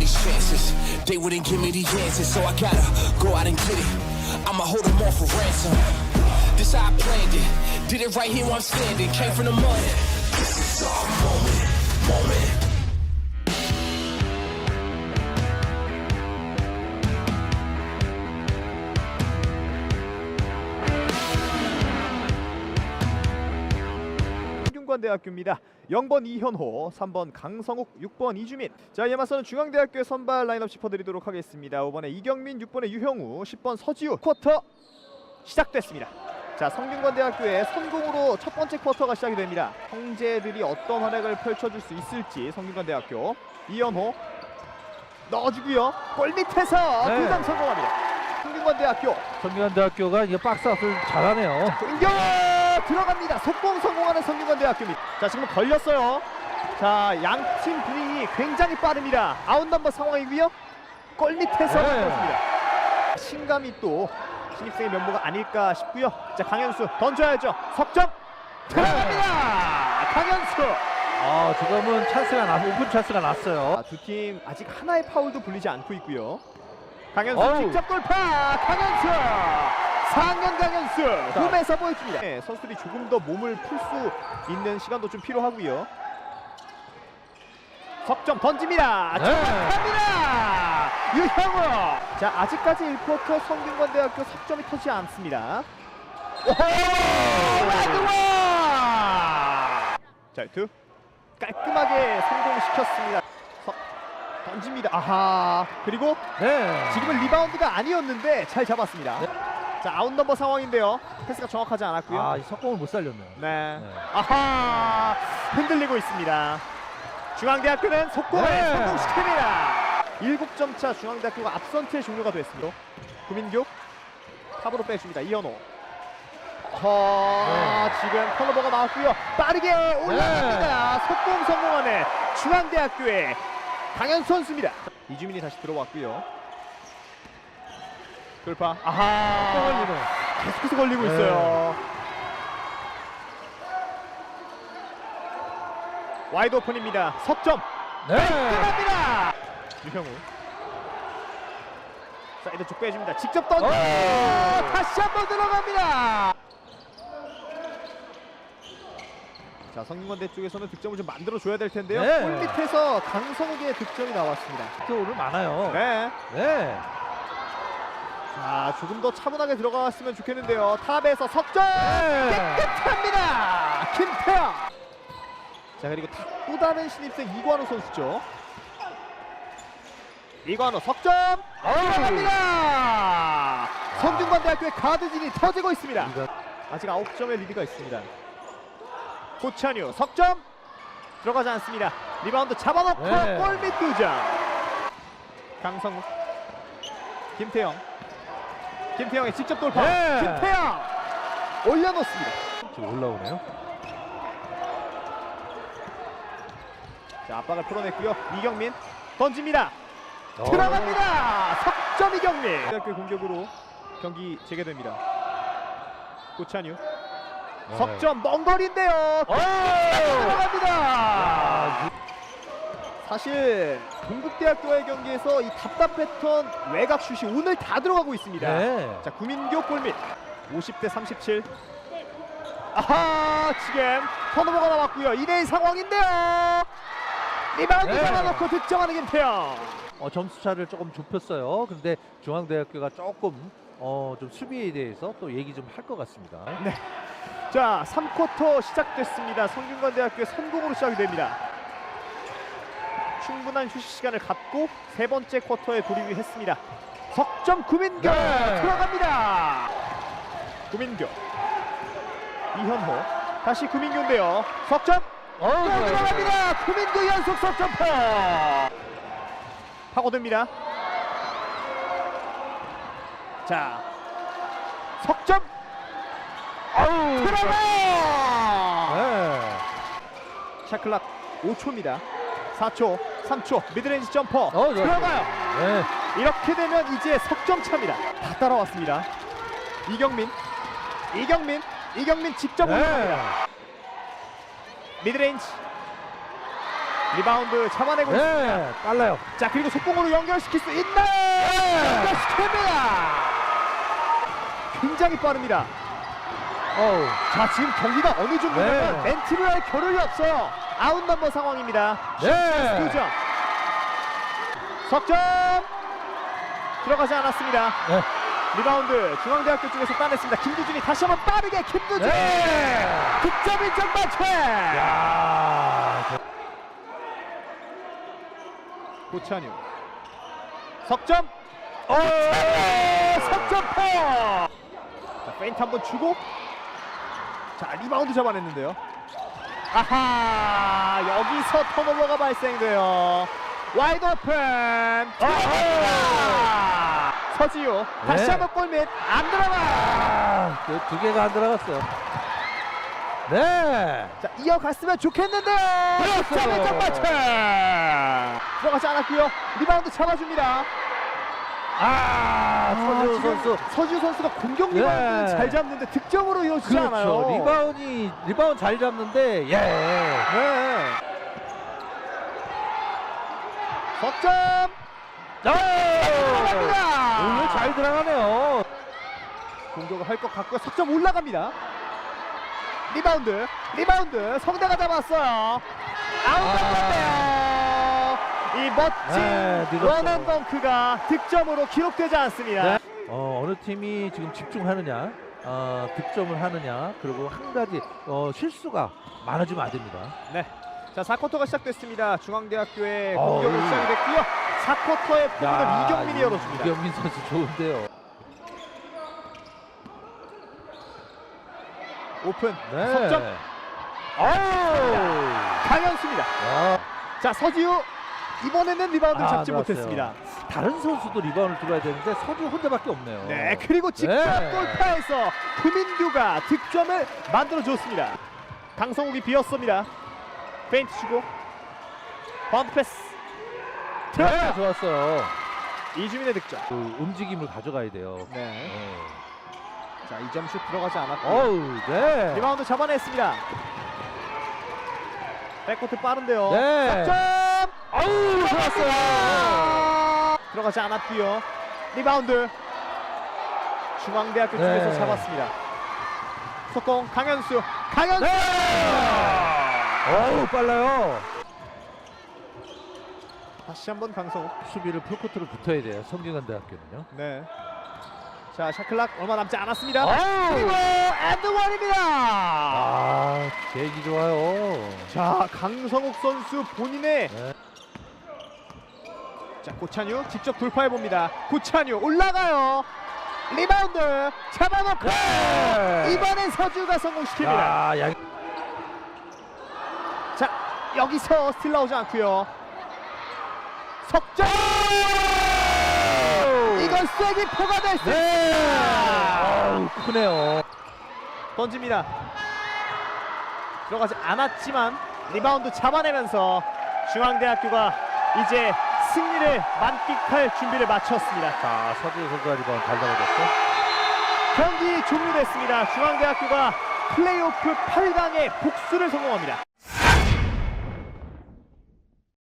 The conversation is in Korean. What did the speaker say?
these chances. They wouldn't give me the answers, so I gotta go out and get it. I'ma hold them all for ransom. This how I planned it. Did it right here where I'm standing. Came from the mud. This is our moment, moment. 성균관대학교입니다. 0번 이현호, 3번 강성욱, 6번 이주민. 자, 이에 맞서는 중앙대학교의 선발 라인업 짚어드리도록 하겠습니다. 5번에 이경민, 6번에 유형우, 10번 서지우. 쿼터 시작됐습니다. 자, 성균관대학교의 성공으로 첫 번째 쿼터가 시작이 됩니다. 형제들이 어떤 활약을 펼쳐줄 수 있을지 성균관대학교 이현호 넣어주고요. 골 밑에서 네. 두점 성공합니다. 성균관대학교 성균관대학교가 이게 박스아웃을 잘하네요. 공격 들어갑니다. 속공 성공하는 성균관대학교입니다. 자 지금 걸렸어요. 자 양 팀 분위기 굉장히 빠릅니다. 아웃 넘버 상황이고요. 골 밑에서 네. 습니다 신감이 또 신입생의 면모가 아닐까 싶고요. 자 강현수 던져야죠. 석점 들어갑니다. 강현수. 아 지금은 찬스가 났, 오픈 찬스가 났어요. 두 팀 아직 하나의 파울도 불리지 않고 있고요. 강현수 어우. 직접 돌파. 강현수. 상현 강현수 홈에서 보여줍니다. 네, 선수들이 조금 더 몸을 풀 수 있는 시간도 좀 필요하고요. 석점 던집니다. 네. 정확합니다. 유형우. 자 아직까지 1쿼터 성균관대학교 석점이 터지지 않습니다. 오와! 자, 투 깔끔하게 성공시켰습니다. 석 던집니다. 아하. 그리고 네. 지금은 리바운드가 아니었는데 잘 잡았습니다. 네. 자, 아웃 넘버 상황인데요. 패스가 정확하지 않았고요. 아 이 석공을 못 살렸네요. 네. 네. 아하. 흔들리고 있습니다. 중앙대학교는 속공을 네. 성공시킵니다. 7점 차 중앙대학교가 앞선트의 종료가 됐습니다. 구민규 탑으로 빼줍니다. 이현호. 허, 네. 지금 턴오버가 나왔고요. 빠르게 올라갑니다. 속공 성공하는 중앙대학교의 강현 선수입니다. 이주민이 다시 들어왔고요. 돌파. 아하. 걸리네. 계속해서 걸리고 네. 있어요. 와이드 오픈입니다. 석점 네. 끝납니다. 유형우. 사이드 쪽 빼줍니다. 직접 던져. 오! 다시 한번 들어갑니다. 자 성균관대 쪽에서는 득점을 좀 만들어 줘야 될 텐데요. 네. 골 밑에서 강성욱의 득점이 나왔습니다. 또 오늘 많아요. 네. 네. 자 조금 더 차분하게 들어갔으면 좋겠는데요. 탑에서 석점 네. 깨끗합니다. 김태형. 자 그리고 타- 또 다른 신입생 이관우 선수죠. 이관우 석점 들어갑니다. 성균관대학교의 가드진이 터지고 있습니다. 아직 9점의 리드가 있습니다. 고찬유 석점 들어가지 않습니다. 리바운드 잡아놓고 네. 골밑 두점. 강성욱, 김태형, 김태형의 직접 돌파. 네. 김태형 올려놓습니다. 지금 올라오네요. 자 압박을 풀어냈고요. 이경민 던집니다. 어. 들어갑니다. 석점 이경민. 대학교 공격으로 경기 재개됩니다. 고찬유 네. 석점 먼 거리인데요. 오! 들어갑니다. 사실 동국대학교의 경기에서 이 답답했던 외곽 슛이 오늘 다 들어가고 있습니다. 네. 자 구민교 골밑 50대 37. 아하 지금 턴오버가 나왔고요. 2대1 상황인데요. 리바운드 네. 잡아놓고 득점하는 김태형. 어, 점수 차를 조금 좁혔어요. 근데 중앙대학교가 조금 어, 좀 수비에 대해서 또 얘기 좀 할 것 같습니다. 자 3쿼터 시작됐습니다. 성균관대학교의 성공으로 시작이 됩니다. 충분한 휴식 시간을 갖고 세 번째 쿼터에 돌입을 했습니다. 석점 구민교 네. 들어갑니다. 구민교 이현호 다시 구민교인데요. 석점 또 어, 좋아요. 들어갑니다. 구민교 연속 석점포 파고듭니다. 자 석점 아우, 들어가. 네. 샤클락 5초입니다. 4초, 3초, 미드레인지 점퍼 어. 들어가요. 네. 이렇게 되면 이제 석점 차입니다. 다 따라왔습니다. 이경민, 이경민, 이경민 직접 올립니다. 네. 미드레인지 리바운드 잡아내고 있습니다. 네, 빨라요. 자 그리고 속공으로 연결시킬 수 있나? 연결시킵니다. 굉장히 빠릅니다. 어우, 자 지금 경기가 어느 정도냐면 네. 할 겨를이 없어요. 아웃 넘버 상황입니다. 네. 2점. 석점 들어가지 않았습니다. 네. 리바운드 중앙대학교 쪽에서 따냈습니다. 김두준이 다시 한번 빠르게 김두준 네. 득점 인정 만체. 야, 고찬유 석점 어, 석점 포 자 페인트 한번 주고 자 리바운드 잡아냈는데요 아하 여기서 턴오버가 발생돼요 와이드 오픈 들어갑니다. 서지우 다시 네. 한번 골밑 안 들어가 아, 그두 개가 안 들어갔어요. 네. 자 이어갔으면 좋겠는데요 들어갔어요. 득점 인정 만체 들어가지 않았고요 리바운드 잡아줍니다 아, 서지우 지금 선수. 서지우 선수가 공격 리바운드 네. 잘 잡는데 득점으로 이어지지 그렇죠. 않아요. 리바운이 리바운 잘 잡는데 예. 네. 석점 오! 들어갑니다. 오늘 잘 들어가네요. 공격을 할 것 같고요. 석점 올라갑니다. 리바운드, 리바운드 성대가 잡았어요. 아웃 됐는데요. 이 멋진 네, 늦었어요. 원앤 덩크가 득점으로 기록되지 않습니다. 네. 어, 어느 팀이 지금 집중하느냐, 어, 득점을 하느냐, 그리고 한 가지 어, 실수가 많아지면 안 됩니다. 네. 자, 4쿼터가 시작됐습니다. 중앙대학교의 어우. 공격이 시작이 됐고요. 4쿼터의 포문을 이경민이 이- 열어줍니다. 이경민 선수 좋은데요. 오픈. 네. 석점. 아우. 강현수입니다. 야, 자, 서지우 이번에는 리바운드 아, 잡지 들어왔어요. 못했습니다. 다른 선수도 리바운드 들어야 되는데 서주 혼자밖에 없네요. 네, 그리고 직접 네. 골파에서 구민규가 득점을 만들어 줬습니다. 강성욱이 비었습니다. 페인트 주고 바운드 패스. 네, 들어가. 좋았어요. 이주민의 득점. 그 움직임을 가져가야 돼요. 네. 네. 자, 이점슛 들어가지 않았고. 어우, 네. 리바운드 잡아냈습니다. 백코트 빠른데요. 네. 점 어우, 좋았어요. 들어가지 않았고요. 리바운드. 중앙대학교 네. 쪽에서 잡았습니다. 속공 강현수. 강현수. 네. 어우, 빨라요. 다시 한번 강성욱. 수비를 풀코트로 붙어야 돼요. 성균관 대학교는요. 네. 자 샤클락 얼마 남지 않았습니다. 그리고 엔드원입니다. 아, 제기 좋아요. 자 강성욱 선수 본인의 네. 자 고찬유 직접 돌파해 봅니다. 고찬유 올라가요. 리바운드 잡아놓고 네. 이번엔 서주가 성공시킵니다. 야, 양... 자 여기서 스틸 나오지 않고요. 석점 이건 쐐기 포가 될수 네. 아우, 크네요. 던집니다. 들어가지 않았지만 리바운드 잡아내면서 중앙대학교가 이제 승리를 만끽할 준비를 마쳤습니다. 자, 서주 선수가 잘 잡아줬고. 경기 종료됐습니다. 중앙대학교가 플레이오프 8강에 복수를 성공합니다.